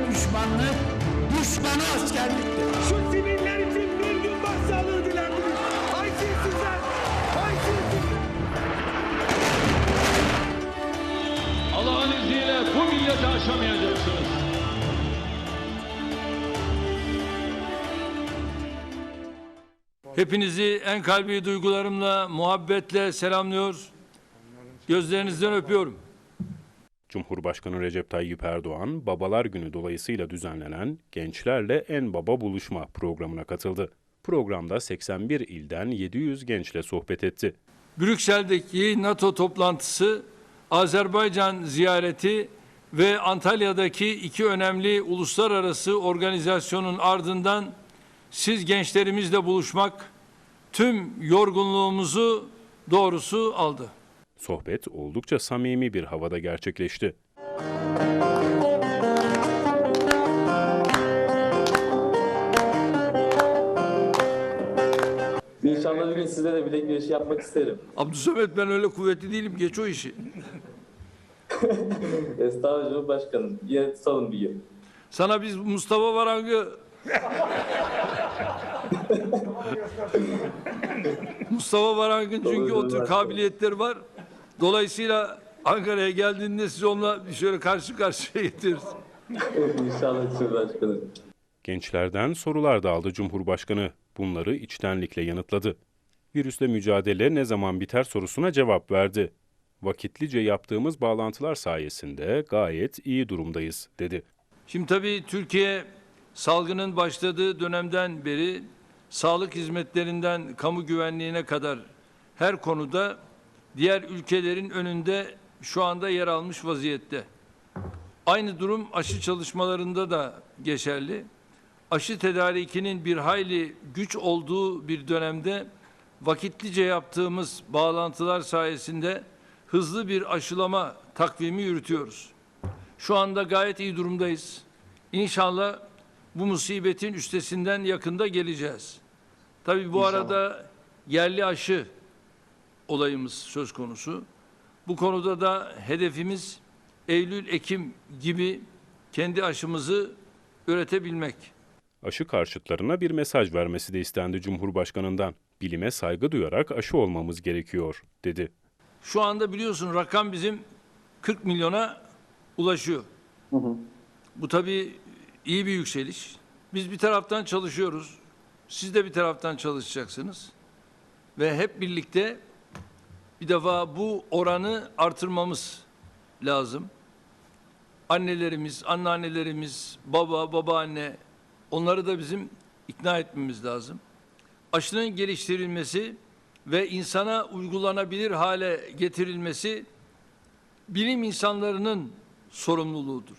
düşmanlık, düşmanı askerliktir. Şu siviller için bir gün başsağlığı dilendiniz. Haysiyetsizler! Haysiyetsizler! Allah'ın izniyle bu milleti aşamayacaksınız. Hepinizi en kalbi duygularımla, muhabbetle selamlıyor. Gözlerinizden öpüyorum. Cumhurbaşkanı Recep Tayyip Erdoğan, Babalar Günü dolayısıyla düzenlenen Gençlerle En Baba Buluşma programına katıldı. Programda 81 ilden 700 gençle sohbet etti. Brüksel'deki NATO toplantısı, Azerbaycan ziyareti ve Antalya'daki iki önemli uluslararası organizasyonun ardından siz gençlerimizle buluşmak tüm yorgunluğumuzu doğrusu aldı. Sohbet oldukça samimi bir havada gerçekleşti. İnşallah bir gün sizle de bilek güreşi yapmak isterim. Abdülsamet ben öyle kuvvetli değilim geç o işi. Estağfurullah Cumhurbaşkanım. Yine tutalım bir gün. Sana biz Mustafa Varang'ı Mustafa Varang'ın çünkü o tür kabiliyetleri var. Dolayısıyla Ankara'ya geldiğinde siz onunla bir şöyle karşı karşıya getiririz. İnşallah Cumhurbaşkanım. Gençlerden sorular da aldı Cumhurbaşkanı. Bunları içtenlikle yanıtladı. Virüsle mücadele ne zaman biter sorusuna cevap verdi. Vakitlice yaptığımız bağlantılar sayesinde gayet iyi durumdayız, dedi. Şimdi tabii Türkiye salgının başladığı dönemden beri sağlık hizmetlerinden kamu güvenliğine kadar her konuda diğer ülkelerin önünde şu anda yer almış vaziyette. Aynı durum aşı çalışmalarında da geçerli. Aşı tedarikinin bir hayli güç olduğu bir dönemde vakitlice yaptığımız bağlantılar sayesinde hızlı bir aşılama takvimi yürütüyoruz. Şu anda gayet iyi durumdayız. İnşallah bu musibetin üstesinden yakında geleceğiz. Tabii bu arada yerli aşı olayımız söz konusu. Bu konuda da hedefimiz Eylül-Ekim gibi kendi aşımızı üretebilmek. Aşı karşıtlarına bir mesaj vermesi de istendi Cumhurbaşkanından. Bilime saygı duyarak aşı olmamız gerekiyor, dedi. Şu anda biliyorsun rakam bizim 40 milyona ulaşıyor. Bu tabii iyi bir yükseliş. Biz bir taraftan çalışıyoruz. Siz de bir taraftan çalışacaksınız. Ve hep birlikte bir defa bu oranı artırmamız lazım. Annelerimiz, anneannelerimiz, baba, babaanne onları da bizim ikna etmemiz lazım. Aşının geliştirilmesi ve insana uygulanabilir hale getirilmesi bilim insanlarının sorumluluğudur.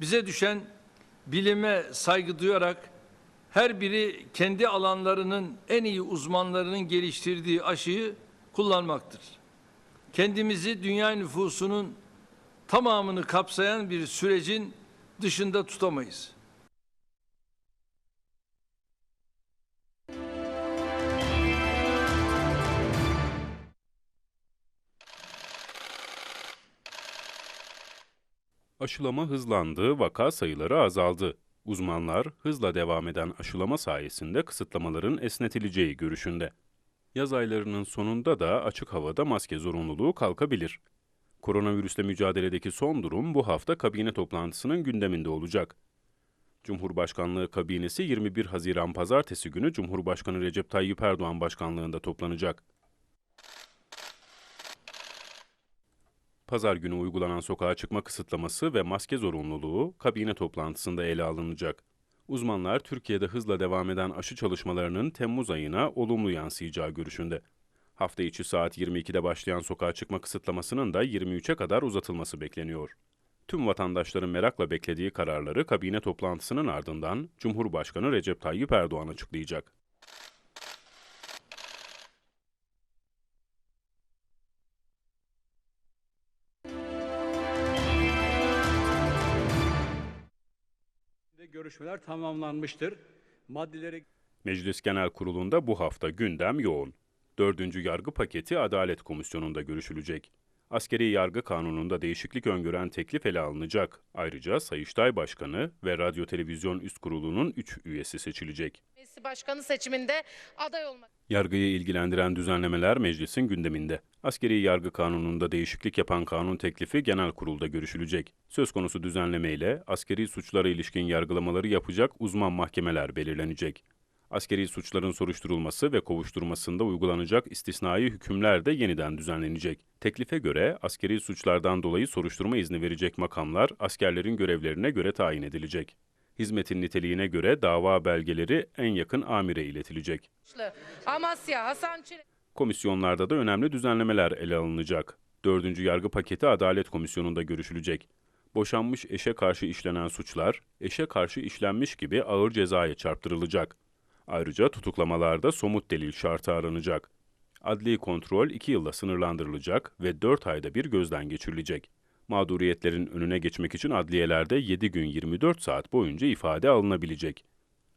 Bize düşen bilime saygı duyarak her biri kendi alanlarının en iyi uzmanlarının geliştirdiği aşıyı kullanmaktır. Kendimizi dünya nüfusunun tamamını kapsayan bir sürecin dışında tutamayız. Aşılama hızlandı, vaka sayıları azaldı. Uzmanlar hızla devam eden aşılama sayesinde kısıtlamaların esnetileceği görüşünde. Yaz aylarının sonunda da açık havada maske zorunluluğu kalkabilir. Koronavirüsle mücadeledeki son durum bu hafta kabine toplantısının gündeminde olacak. Cumhurbaşkanlığı kabinesi 21 Haziran pazartesi günü Cumhurbaşkanı Recep Tayyip Erdoğan başkanlığında toplanacak. Pazar günü uygulanan sokağa çıkma kısıtlaması ve maske zorunluluğu kabine toplantısında ele alınacak. Uzmanlar Türkiye'de hızla devam eden aşı çalışmalarının Temmuz ayına olumlu yansıyacağı görüşünde. Hafta içi saat 22'de başlayan sokağa çıkma kısıtlamasının da 23'e kadar uzatılması bekleniyor. Tüm vatandaşların merakla beklediği kararları kabine toplantısının ardından Cumhurbaşkanı Recep Tayyip Erdoğan açıklayacak. Görüşmeler tamamlanmıştır. Maddeleri Meclis Genel Kurulu'nda bu hafta gündem yoğun. Dördüncü yargı paketi Adalet Komisyonu'nda görüşülecek. Askeri yargı kanununda değişiklik öngören teklif ele alınacak. Ayrıca Sayıştay Başkanı ve Radyo Televizyon Üst Kurulu'nun 3 üyesi seçilecek. Meclisi Başkanı seçiminde aday olmak Yargıyı ilgilendiren düzenlemeler meclisin gündeminde. Askeri yargı kanununda değişiklik yapan kanun teklifi genel kurulda görüşülecek. Söz konusu düzenlemeyle askeri suçlara ilişkin yargılamaları yapacak uzman mahkemeler belirlenecek. Askeri suçların soruşturulması ve kovuşturmasında uygulanacak istisnai hükümler de yeniden düzenlenecek. Teklife göre askeri suçlardan dolayı soruşturma izni verecek makamlar askerlerin görevlerine göre tayin edilecek. Hizmetin niteliğine göre dava belgeleri en yakın amire iletilecek. Amasya, Hasan Komisyonlarda da önemli düzenlemeler ele alınacak. Dördüncü yargı paketi Adalet Komisyonu'nda görüşülecek. Boşanmış eşe karşı işlenen suçlar, eşe karşı işlenmiş gibi ağır cezaya çarptırılacak. Ayrıca tutuklamalarda somut delil şartı aranacak. Adli kontrol 2 yılla sınırlandırılacak ve 4 ayda bir gözden geçirilecek. Mağduriyetlerin önüne geçmek için adliyelerde 7 gün 24 saat boyunca ifade alınabilecek.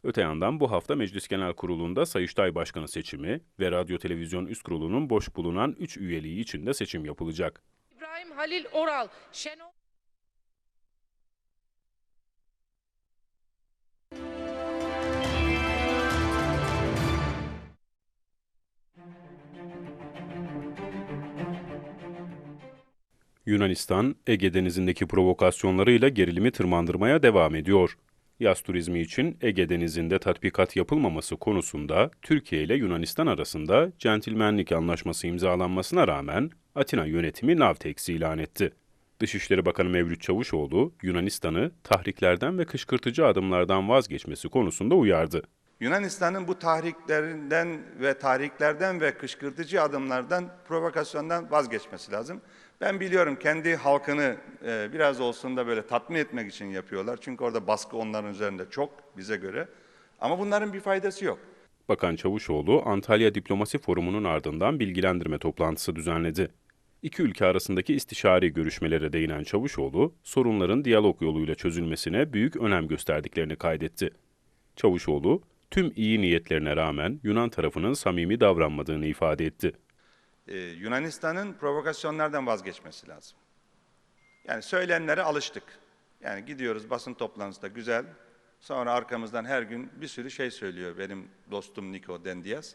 Öte yandan bu hafta Meclis Genel Kurulu'nda Sayıştay Başkanı seçimi ve Radyo Televizyon Üst Kurulu'nun boş bulunan 3 üyeliği için de seçim yapılacak. İbrahim Halil Oral, Şenol Yunanistan, Ege Denizi'ndeki provokasyonlarıyla gerilimi tırmandırmaya devam ediyor. Yaz turizmi için Ege Denizi'nde tatbikat yapılmaması konusunda Türkiye ile Yunanistan arasında centilmenlik anlaşması imzalanmasına rağmen Atina yönetimi Navtex ilan etti. Dışişleri Bakanı Mevlüt Çavuşoğlu, Yunanistan'ı tahriklerden ve kışkırtıcı adımlardan vazgeçmesi konusunda uyardı. Yunanistan'ın bu tahriklerinden ve tahriklerden ve kışkırtıcı adımlardan, provokasyondan vazgeçmesi lazım. Ben biliyorum kendi halkını e, biraz olsun da böyle tatmin etmek için yapıyorlar. Çünkü orada baskı onların üzerinde çok bize göre. Ama bunların bir faydası yok. Bakan Çavuşoğlu, Antalya Diplomasi Forumu'nun ardından bilgilendirme toplantısı düzenledi. İki ülke arasındaki istişari görüşmelere değinen Çavuşoğlu, sorunların diyalog yoluyla çözülmesine büyük önem gösterdiklerini kaydetti. Çavuşoğlu, tüm iyi niyetlerine rağmen Yunan tarafının samimi davranmadığını ifade etti. Ee, Yunanistan'ın provokasyonlardan vazgeçmesi lazım. Yani söylenenlere alıştık. Yani gidiyoruz basın toplantısında güzel. Sonra arkamızdan her gün bir sürü şey söylüyor benim dostum Niko Dendias.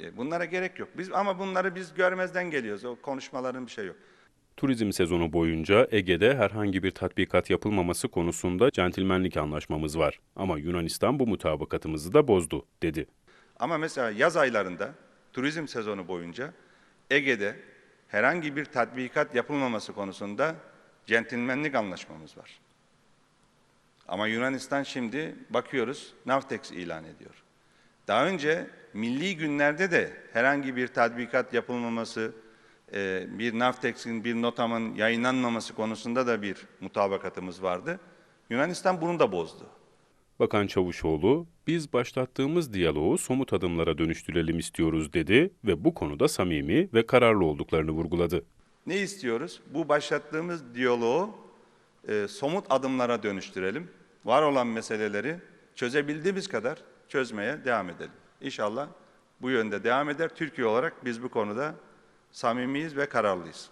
Ee, bunlara gerek yok. Biz ama bunları biz görmezden geliyoruz. O konuşmaların bir şey yok. Turizm sezonu boyunca Ege'de herhangi bir tatbikat yapılmaması konusunda centilmenlik anlaşmamız var. Ama Yunanistan bu mutabakatımızı da bozdu, dedi. Ama mesela yaz aylarında turizm sezonu boyunca Ege'de herhangi bir tatbikat yapılmaması konusunda centilmenlik anlaşmamız var. Ama Yunanistan şimdi bakıyoruz Navtex ilan ediyor. Daha önce milli günlerde de herhangi bir tatbikat yapılmaması, bir Navtex'in, bir notamın yayınlanmaması konusunda da bir mutabakatımız vardı. Yunanistan bunu da bozdu. Bakan Çavuşoğlu, biz başlattığımız diyaloğu somut adımlara dönüştürelim istiyoruz dedi ve bu konuda samimi ve kararlı olduklarını vurguladı. Ne istiyoruz? Bu başlattığımız diyaloğu e, somut adımlara dönüştürelim. Var olan meseleleri çözebildiğimiz kadar çözmeye devam edelim. İnşallah bu yönde devam eder. Türkiye olarak biz bu konuda samimiyiz ve kararlıyız.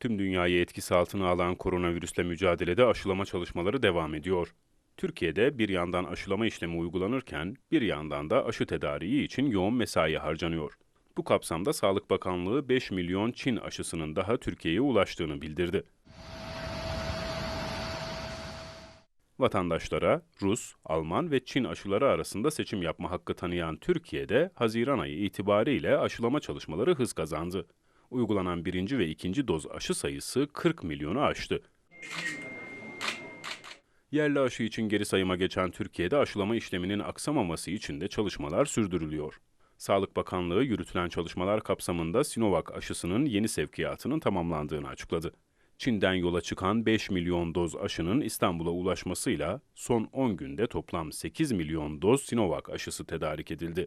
Tüm dünyayı etkisi altına alan koronavirüsle mücadelede aşılama çalışmaları devam ediyor. Türkiye'de bir yandan aşılama işlemi uygulanırken bir yandan da aşı tedariği için yoğun mesai harcanıyor. Bu kapsamda Sağlık Bakanlığı 5 milyon Çin aşısının daha Türkiye'ye ulaştığını bildirdi. Vatandaşlara Rus, Alman ve Çin aşıları arasında seçim yapma hakkı tanıyan Türkiye'de Haziran ayı itibariyle aşılama çalışmaları hız kazandı. Uygulanan birinci ve ikinci doz aşı sayısı 40 milyonu aştı. Yerli aşı için geri sayıma geçen Türkiye'de aşılama işleminin aksamaması için de çalışmalar sürdürülüyor. Sağlık Bakanlığı yürütülen çalışmalar kapsamında Sinovac aşısının yeni sevkiyatının tamamlandığını açıkladı. Çin'den yola çıkan 5 milyon doz aşının İstanbul'a ulaşmasıyla son 10 günde toplam 8 milyon doz Sinovac aşısı tedarik edildi.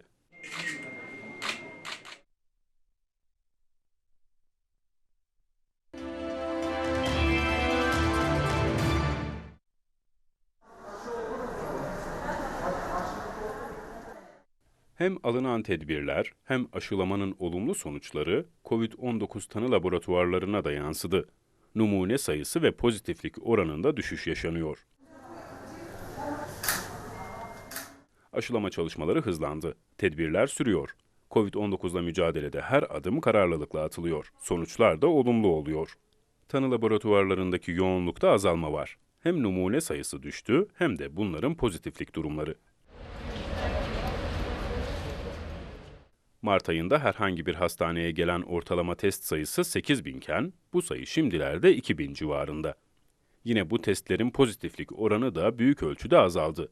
Hem alınan tedbirler hem aşılamanın olumlu sonuçları COVID-19 tanı laboratuvarlarına da yansıdı. Numune sayısı ve pozitiflik oranında düşüş yaşanıyor. Aşılama çalışmaları hızlandı. Tedbirler sürüyor. Covid-19'la mücadelede her adım kararlılıkla atılıyor. Sonuçlar da olumlu oluyor. Tanı laboratuvarlarındaki yoğunlukta azalma var. Hem numune sayısı düştü hem de bunların pozitiflik durumları. Mart ayında herhangi bir hastaneye gelen ortalama test sayısı 8 binken bu sayı şimdilerde 2000 civarında. Yine bu testlerin pozitiflik oranı da büyük ölçüde azaldı.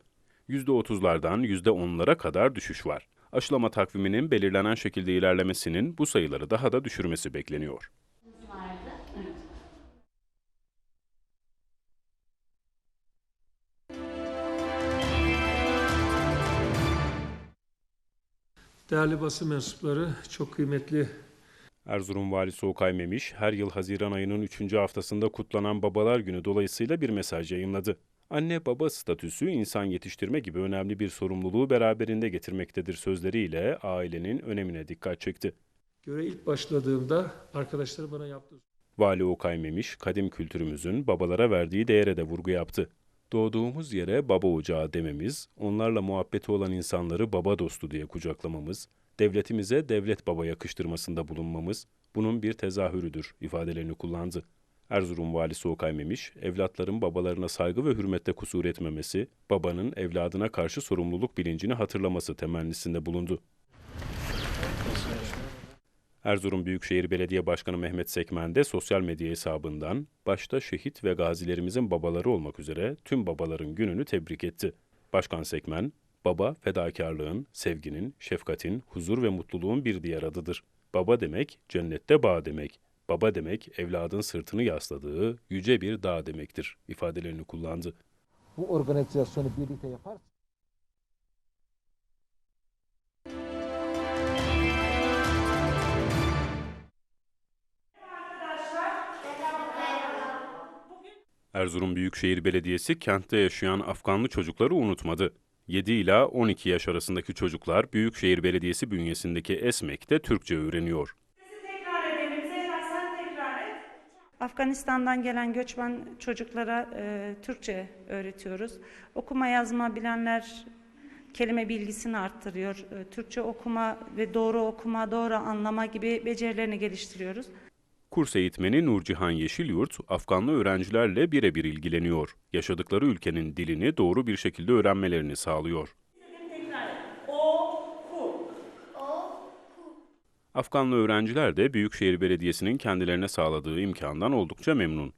%30'lardan %10'lara kadar düşüş var. Aşılama takviminin belirlenen şekilde ilerlemesinin bu sayıları daha da düşürmesi bekleniyor. Değerli basın mensupları, çok kıymetli Erzurum Valisi Okay Memiş, her yıl Haziran ayının 3. haftasında kutlanan Babalar Günü dolayısıyla bir mesaj yayınladı. Anne baba statüsü insan yetiştirme gibi önemli bir sorumluluğu beraberinde getirmektedir sözleriyle ailenin önemine dikkat çekti. göre ilk başladığımda arkadaşlar bana yaptığı Vali Okay Memiş, kadim kültürümüzün babalara verdiği değere de vurgu yaptı. Doğduğumuz yere baba ocağı dememiz, onlarla muhabbeti olan insanları baba dostu diye kucaklamamız, devletimize devlet baba yakıştırmasında bulunmamız bunun bir tezahürüdür ifadelerini kullandı. Erzurum valisi Okay Memiş, evlatların babalarına saygı ve hürmette kusur etmemesi, babanın evladına karşı sorumluluk bilincini hatırlaması temennisinde bulundu. Erzurum Büyükşehir Belediye Başkanı Mehmet Sekmen de sosyal medya hesabından başta şehit ve gazilerimizin babaları olmak üzere tüm babaların gününü tebrik etti. Başkan Sekmen, baba fedakarlığın, sevginin, şefkatin, huzur ve mutluluğun bir diğer adıdır. Baba demek cennette bağ demek. Baba demek evladın sırtını yasladığı yüce bir dağ demektir ifadelerini kullandı. bu organizasyonu birlikte yapar. Erzurum Büyükşehir Belediyesi kentte yaşayan Afganlı çocukları unutmadı. 7 ila 12 yaş arasındaki çocuklar Büyükşehir Belediyesi bünyesindeki ESMEK'te Türkçe öğreniyor. Afganistan'dan gelen göçmen çocuklara e, Türkçe öğretiyoruz. Okuma yazma bilenler kelime bilgisini arttırıyor. E, Türkçe okuma ve doğru okuma, doğru anlama gibi becerilerini geliştiriyoruz. Kurs eğitmeni Nurcihan Yeşilyurt, Afganlı öğrencilerle birebir ilgileniyor. Yaşadıkları ülkenin dilini doğru bir şekilde öğrenmelerini sağlıyor. Afganlı öğrenciler de Büyükşehir Belediyesi'nin kendilerine sağladığı imkandan oldukça memnun.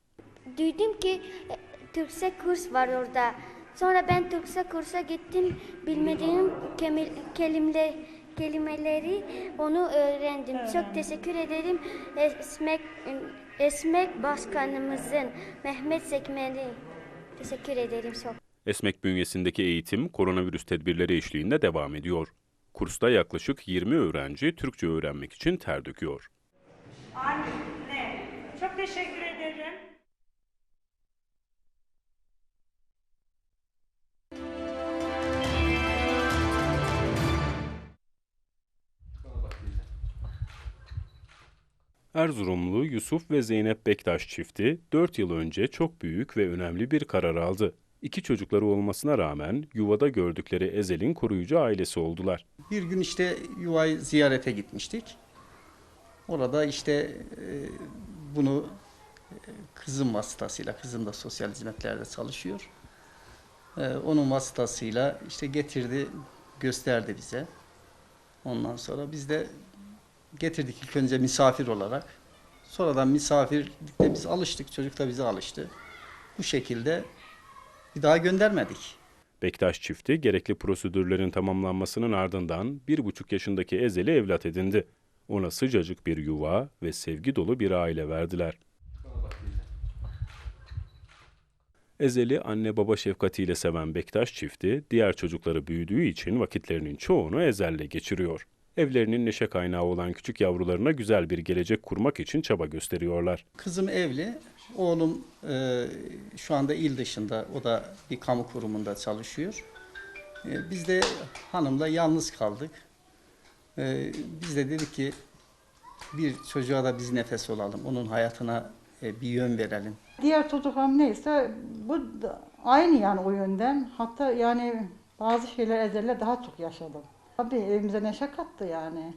Duydum ki e, Türkçe kurs var orada. Sonra ben Türkçe kursa gittim. Bilmediğim kelimle, kelimeleri onu öğrendim. Çok teşekkür ederim Esmek, Esmek Başkanımızın Mehmet Sekmen'i. Teşekkür ederim çok. Esmek bünyesindeki eğitim koronavirüs tedbirleri eşliğinde devam ediyor. Kursta yaklaşık 20 öğrenci Türkçe öğrenmek için ter döküyor. Anne, çok teşekkür ederim. Erzurumlu Yusuf ve Zeynep Bektaş çifti 4 yıl önce çok büyük ve önemli bir karar aldı. İki çocukları olmasına rağmen yuvada gördükleri Ezel'in koruyucu ailesi oldular. Bir gün işte yuvayı ziyarete gitmiştik. Orada işte e, bunu e, kızım vasıtasıyla, kızım da sosyal hizmetlerde çalışıyor. E, onun vasıtasıyla işte getirdi, gösterdi bize. Ondan sonra biz de getirdik ilk önce misafir olarak. Sonradan misafirlikte biz alıştık, çocuk da bize alıştı. Bu şekilde bir daha göndermedik. Bektaş çifti gerekli prosedürlerin tamamlanmasının ardından bir buçuk yaşındaki Ezel'i evlat edindi. Ona sıcacık bir yuva ve sevgi dolu bir aile verdiler. Ezel'i anne baba şefkatiyle seven Bektaş çifti, diğer çocukları büyüdüğü için vakitlerinin çoğunu Ezel'le geçiriyor. Evlerinin neşe kaynağı olan küçük yavrularına güzel bir gelecek kurmak için çaba gösteriyorlar. Kızım evli, oğlum e, şu anda il dışında, o da bir kamu kurumunda çalışıyor. E, biz de hanımla yalnız kaldık. Ee, biz de dedik ki bir çocuğa da biz nefes olalım. Onun hayatına e, bir yön verelim. Diğer çocuklar neyse bu da aynı yani o yönden. Hatta yani bazı şeyler ezelle daha çok yaşadım. Tabii evimize neşe kattı yani.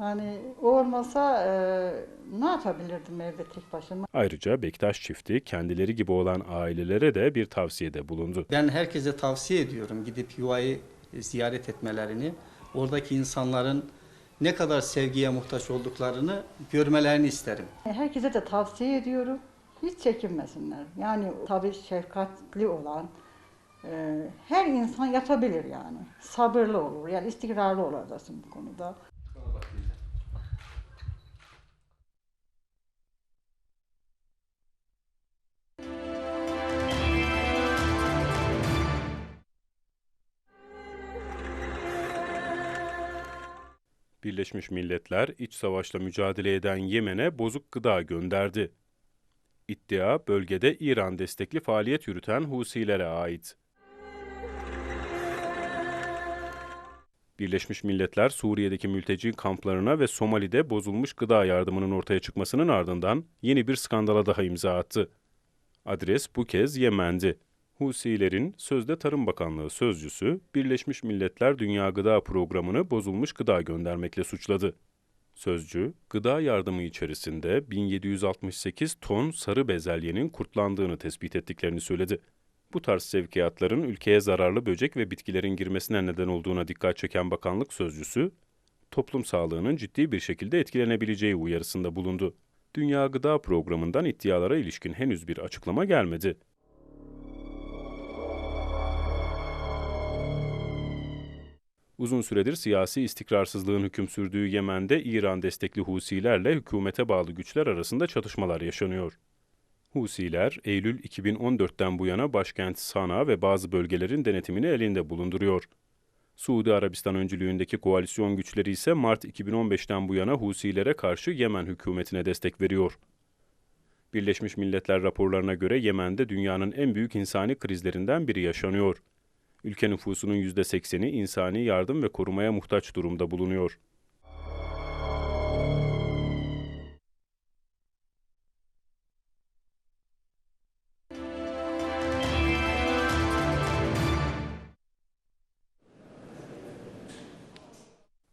Yani o olmasa e, ne yapabilirdim evde tek başıma? Ayrıca Bektaş çifti kendileri gibi olan ailelere de bir tavsiyede bulundu. Ben herkese tavsiye ediyorum gidip yuvayı e, ziyaret etmelerini. Oradaki insanların ne kadar sevgiye muhtaç olduklarını görmelerini isterim. Herkese de tavsiye ediyorum. Hiç çekinmesinler. Yani tabii şefkatli olan e, her insan yapabilir yani. Sabırlı olur. Yani istikrarlı olacaksın bu konuda. Birleşmiş Milletler iç savaşla mücadele eden Yemen'e bozuk gıda gönderdi. İddia bölgede İran destekli faaliyet yürüten Husilere ait. Birleşmiş Milletler Suriye'deki mülteci kamplarına ve Somali'de bozulmuş gıda yardımının ortaya çıkmasının ardından yeni bir skandala daha imza attı. Adres bu kez Yemen'di. Husilerin sözde Tarım Bakanlığı sözcüsü Birleşmiş Milletler Dünya Gıda Programı'nı bozulmuş gıda göndermekle suçladı. Sözcü, gıda yardımı içerisinde 1768 ton sarı bezelyenin kurtlandığını tespit ettiklerini söyledi. Bu tarz sevkiyatların ülkeye zararlı böcek ve bitkilerin girmesine neden olduğuna dikkat çeken bakanlık sözcüsü, toplum sağlığının ciddi bir şekilde etkilenebileceği uyarısında bulundu. Dünya Gıda Programı'ndan iddialara ilişkin henüz bir açıklama gelmedi. Uzun süredir siyasi istikrarsızlığın hüküm sürdüğü Yemen'de İran destekli Husilerle hükümete bağlı güçler arasında çatışmalar yaşanıyor. Husiler, Eylül 2014'ten bu yana başkent Sana ve bazı bölgelerin denetimini elinde bulunduruyor. Suudi Arabistan öncülüğündeki koalisyon güçleri ise Mart 2015'ten bu yana Husilere karşı Yemen hükümetine destek veriyor. Birleşmiş Milletler raporlarına göre Yemen'de dünyanın en büyük insani krizlerinden biri yaşanıyor. Ülke nüfusunun %80'i insani yardım ve korumaya muhtaç durumda bulunuyor.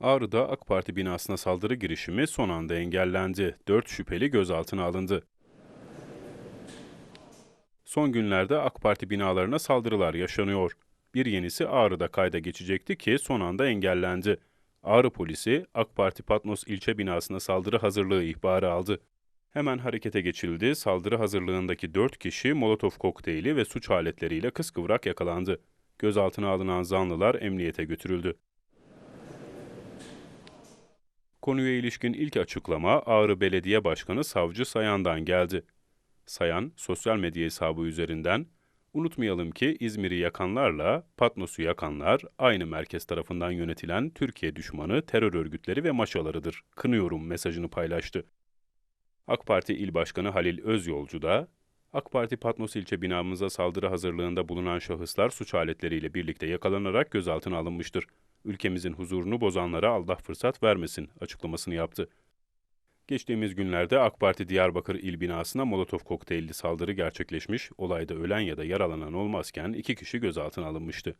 Ağrı'da AK Parti binasına saldırı girişimi son anda engellendi. Dört şüpheli gözaltına alındı. Son günlerde AK Parti binalarına saldırılar yaşanıyor. Bir yenisi Ağrı'da kayda geçecekti ki son anda engellendi. Ağrı polisi AK Parti Patnos ilçe binasına saldırı hazırlığı ihbarı aldı. Hemen harekete geçildi. Saldırı hazırlığındaki 4 kişi Molotov kokteyli ve suç aletleriyle kıskıvrak yakalandı. Gözaltına alınan zanlılar emniyete götürüldü. Konuya ilişkin ilk açıklama Ağrı Belediye Başkanı Savcı Sayan'dan geldi. Sayan, sosyal medya hesabı üzerinden, unutmayalım ki İzmir'i yakanlarla Patnos'u yakanlar aynı merkez tarafından yönetilen Türkiye düşmanı terör örgütleri ve maşalarıdır. Kınıyorum mesajını paylaştı. AK Parti İl Başkanı Halil Özyolcu da, AK Parti Patnos ilçe binamıza saldırı hazırlığında bulunan şahıslar suç aletleriyle birlikte yakalanarak gözaltına alınmıştır. Ülkemizin huzurunu bozanlara Allah fırsat vermesin açıklamasını yaptı. Geçtiğimiz günlerde AK Parti Diyarbakır il binasına Molotov kokteylli saldırı gerçekleşmiş, olayda ölen ya da yaralanan olmazken iki kişi gözaltına alınmıştı.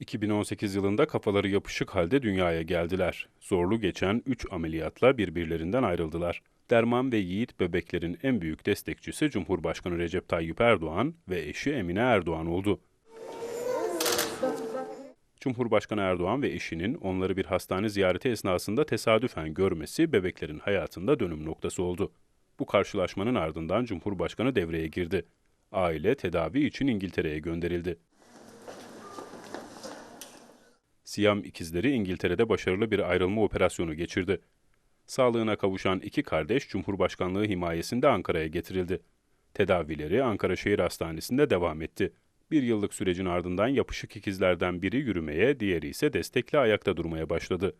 2018 yılında kafaları yapışık halde dünyaya geldiler. Zorlu geçen 3 ameliyatla birbirlerinden ayrıldılar. Derman ve Yiğit bebeklerin en büyük destekçisi Cumhurbaşkanı Recep Tayyip Erdoğan ve eşi Emine Erdoğan oldu. Cumhurbaşkanı Erdoğan ve eşinin onları bir hastane ziyareti esnasında tesadüfen görmesi bebeklerin hayatında dönüm noktası oldu. Bu karşılaşmanın ardından Cumhurbaşkanı devreye girdi. Aile tedavi için İngiltere'ye gönderildi. Siyam ikizleri İngiltere'de başarılı bir ayrılma operasyonu geçirdi. Sağlığına kavuşan iki kardeş Cumhurbaşkanlığı himayesinde Ankara'ya getirildi. Tedavileri Ankara Şehir Hastanesi'nde devam etti. Bir yıllık sürecin ardından yapışık ikizlerden biri yürümeye, diğeri ise destekli ayakta durmaya başladı.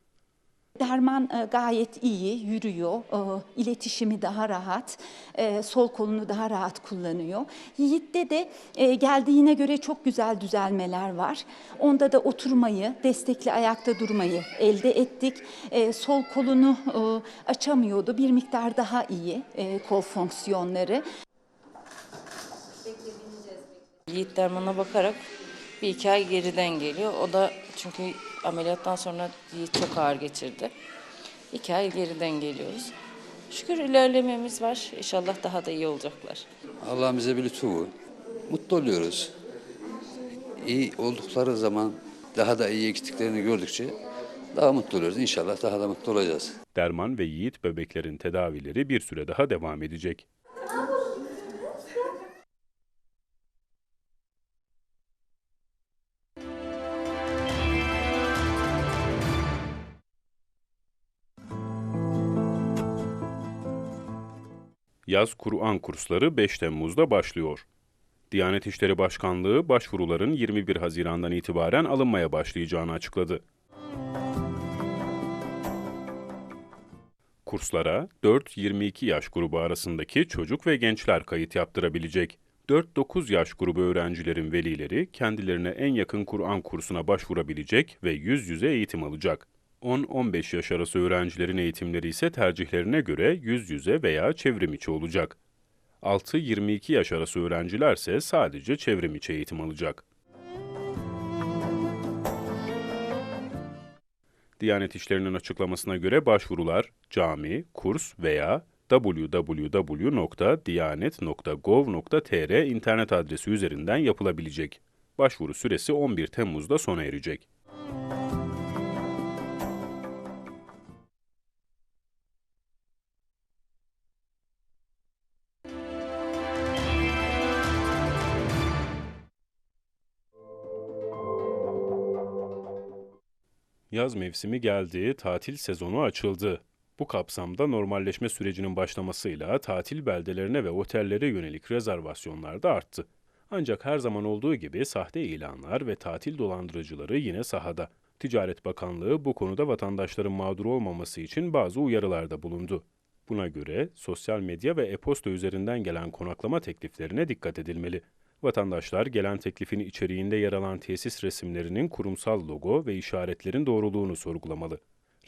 Derman e, gayet iyi, yürüyor, e, iletişimi daha rahat, e, sol kolunu daha rahat kullanıyor. Yiğit'te de geldiğine göre çok güzel düzelmeler var. Onda da oturmayı, destekli ayakta durmayı elde ettik. Sol kolunu açamıyordu, bir miktar daha iyi kol fonksiyonları. Yiğit Derman'a bakarak bir iki ay geriden geliyor. O da çünkü ameliyattan sonra Yiğit çok ağır geçirdi. İki ay geriden geliyoruz. Şükür ilerlememiz var. İnşallah daha da iyi olacaklar. Allah'ın bize bir lütfu. Mutlu oluyoruz. İyi oldukları zaman daha da iyiye gittiklerini gördükçe daha mutlu oluyoruz. İnşallah daha da mutlu olacağız. Derman ve Yiğit bebeklerin tedavileri bir süre daha devam edecek. Yaz Kur'an kursları 5 Temmuz'da başlıyor. Diyanet İşleri Başkanlığı başvuruların 21 Haziran'dan itibaren alınmaya başlayacağını açıkladı. Kurslara 4-22 yaş grubu arasındaki çocuk ve gençler kayıt yaptırabilecek. 4-9 yaş grubu öğrencilerin velileri kendilerine en yakın Kur'an kursuna başvurabilecek ve yüz yüze eğitim alacak. 10-15 yaş arası öğrencilerin eğitimleri ise tercihlerine göre yüz yüze veya çevrim içi olacak. 6-22 yaş arası öğrencilerse sadece çevrim içi eğitim alacak. Diyanet İşleri'nin açıklamasına göre başvurular cami, kurs veya www.diyanet.gov.tr internet adresi üzerinden yapılabilecek. Başvuru süresi 11 Temmuz'da sona erecek. Yaz mevsimi geldi, tatil sezonu açıldı. Bu kapsamda normalleşme sürecinin başlamasıyla tatil beldelerine ve otellere yönelik rezervasyonlar da arttı. Ancak her zaman olduğu gibi sahte ilanlar ve tatil dolandırıcıları yine sahada. Ticaret Bakanlığı bu konuda vatandaşların mağdur olmaması için bazı uyarılarda bulundu. Buna göre sosyal medya ve e-posta üzerinden gelen konaklama tekliflerine dikkat edilmeli. Vatandaşlar gelen teklifin içeriğinde yer alan tesis resimlerinin kurumsal logo ve işaretlerin doğruluğunu sorgulamalı.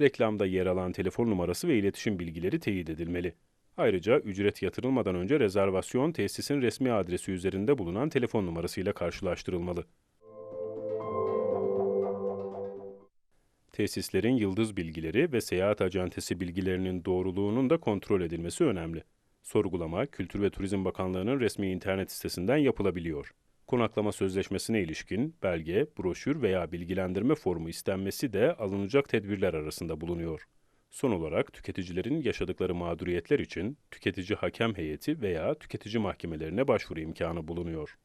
Reklamda yer alan telefon numarası ve iletişim bilgileri teyit edilmeli. Ayrıca ücret yatırılmadan önce rezervasyon tesisin resmi adresi üzerinde bulunan telefon numarasıyla karşılaştırılmalı. Tesislerin yıldız bilgileri ve seyahat acentesi bilgilerinin doğruluğunun da kontrol edilmesi önemli. Sorgulama, Kültür ve Turizm Bakanlığı'nın resmi internet sitesinden yapılabiliyor. Konaklama sözleşmesine ilişkin belge, broşür veya bilgilendirme formu istenmesi de alınacak tedbirler arasında bulunuyor. Son olarak tüketicilerin yaşadıkları mağduriyetler için tüketici hakem heyeti veya tüketici mahkemelerine başvuru imkanı bulunuyor.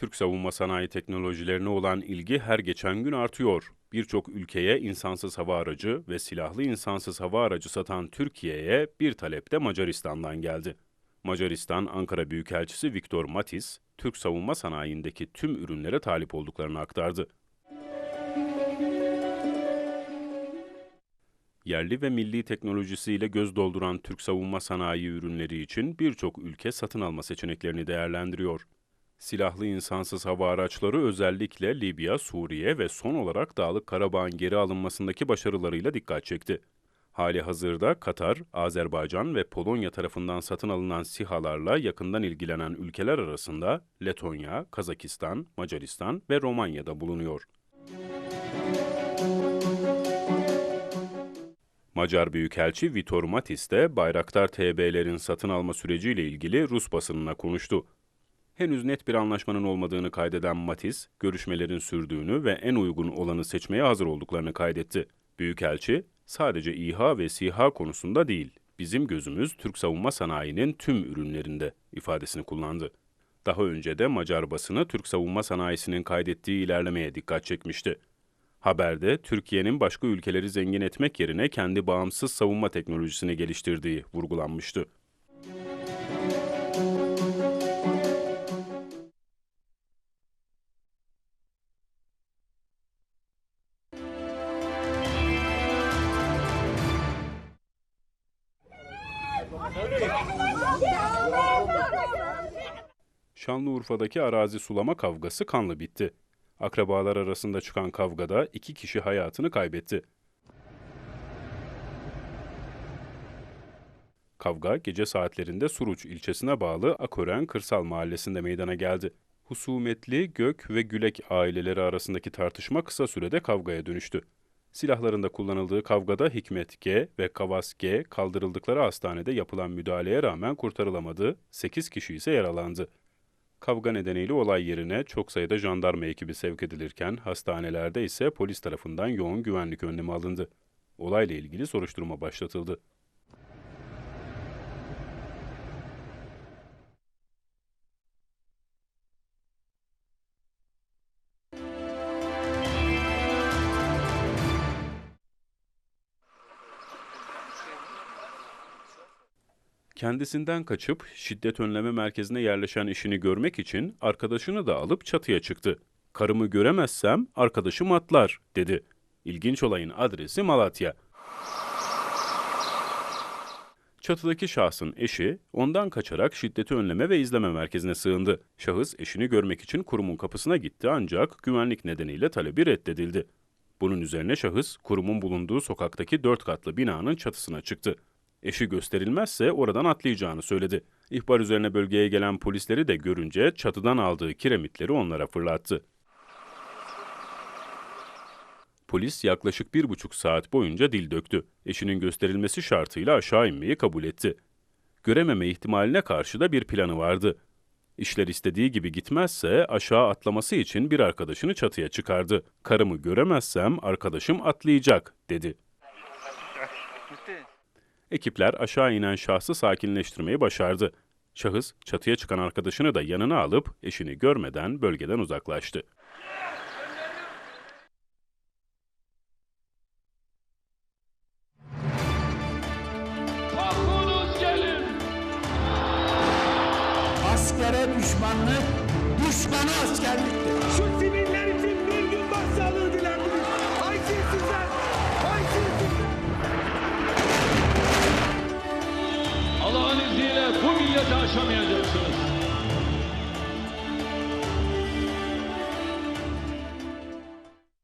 Türk savunma sanayi teknolojilerine olan ilgi her geçen gün artıyor. Birçok ülkeye insansız hava aracı ve silahlı insansız hava aracı satan Türkiye'ye bir talep de Macaristan'dan geldi. Macaristan Ankara Büyükelçisi Viktor Matis, Türk savunma sanayindeki tüm ürünlere talip olduklarını aktardı. Yerli ve milli teknolojisiyle göz dolduran Türk savunma sanayi ürünleri için birçok ülke satın alma seçeneklerini değerlendiriyor. Silahlı insansız hava araçları özellikle Libya, Suriye ve son olarak Dağlık Karabağ'ın geri alınmasındaki başarılarıyla dikkat çekti. Hali hazırda Katar, Azerbaycan ve Polonya tarafından satın alınan SİHA'larla yakından ilgilenen ülkeler arasında Letonya, Kazakistan, Macaristan ve Romanya'da bulunuyor. Macar Büyükelçi Vitor Matis de Bayraktar TB'lerin satın alma süreciyle ilgili Rus basınına konuştu. Henüz net bir anlaşmanın olmadığını kaydeden Matiz, görüşmelerin sürdüğünü ve en uygun olanı seçmeye hazır olduklarını kaydetti. Büyükelçi, sadece İHA ve SİHA konusunda değil, bizim gözümüz Türk savunma sanayinin tüm ürünlerinde ifadesini kullandı. Daha önce de Macar basını Türk savunma sanayisinin kaydettiği ilerlemeye dikkat çekmişti. Haberde Türkiye'nin başka ülkeleri zengin etmek yerine kendi bağımsız savunma teknolojisini geliştirdiği vurgulanmıştı. Şanlıurfa'daki arazi sulama kavgası kanlı bitti. Akrabalar arasında çıkan kavgada iki kişi hayatını kaybetti. Kavga gece saatlerinde Suruç ilçesine bağlı Akören Kırsal Mahallesi'nde meydana geldi. Husumetli Gök ve Gülek aileleri arasındaki tartışma kısa sürede kavgaya dönüştü. Silahlarında kullanıldığı kavgada Hikmet G ve Kavas G kaldırıldıkları hastanede yapılan müdahaleye rağmen kurtarılamadı, 8 kişi ise yaralandı. Kavga nedeniyle olay yerine çok sayıda jandarma ekibi sevk edilirken hastanelerde ise polis tarafından yoğun güvenlik önlemi alındı. Olayla ilgili soruşturma başlatıldı. Kendisinden kaçıp şiddet önleme merkezine yerleşen eşini görmek için arkadaşını da alıp çatıya çıktı. Karımı göremezsem arkadaşım atlar dedi. İlginç olayın adresi Malatya. Çatıdaki şahsın eşi ondan kaçarak şiddeti önleme ve izleme merkezine sığındı. Şahıs eşini görmek için kurumun kapısına gitti ancak güvenlik nedeniyle talebi reddedildi. Bunun üzerine şahıs kurumun bulunduğu sokaktaki dört katlı binanın çatısına çıktı. Eşi gösterilmezse oradan atlayacağını söyledi. İhbar üzerine bölgeye gelen polisleri de görünce çatıdan aldığı kiremitleri onlara fırlattı. Polis yaklaşık bir buçuk saat boyunca dil döktü. Eşinin gösterilmesi şartıyla aşağı inmeyi kabul etti. Görememe ihtimaline karşı da bir planı vardı. İşler istediği gibi gitmezse aşağı atlaması için bir arkadaşını çatıya çıkardı. Karımı göremezsem arkadaşım atlayacak dedi. Ekipler aşağı inen şahsı sakinleştirmeyi başardı. Şahıs çatıya çıkan arkadaşını da yanına alıp eşini görmeden bölgeden uzaklaştı.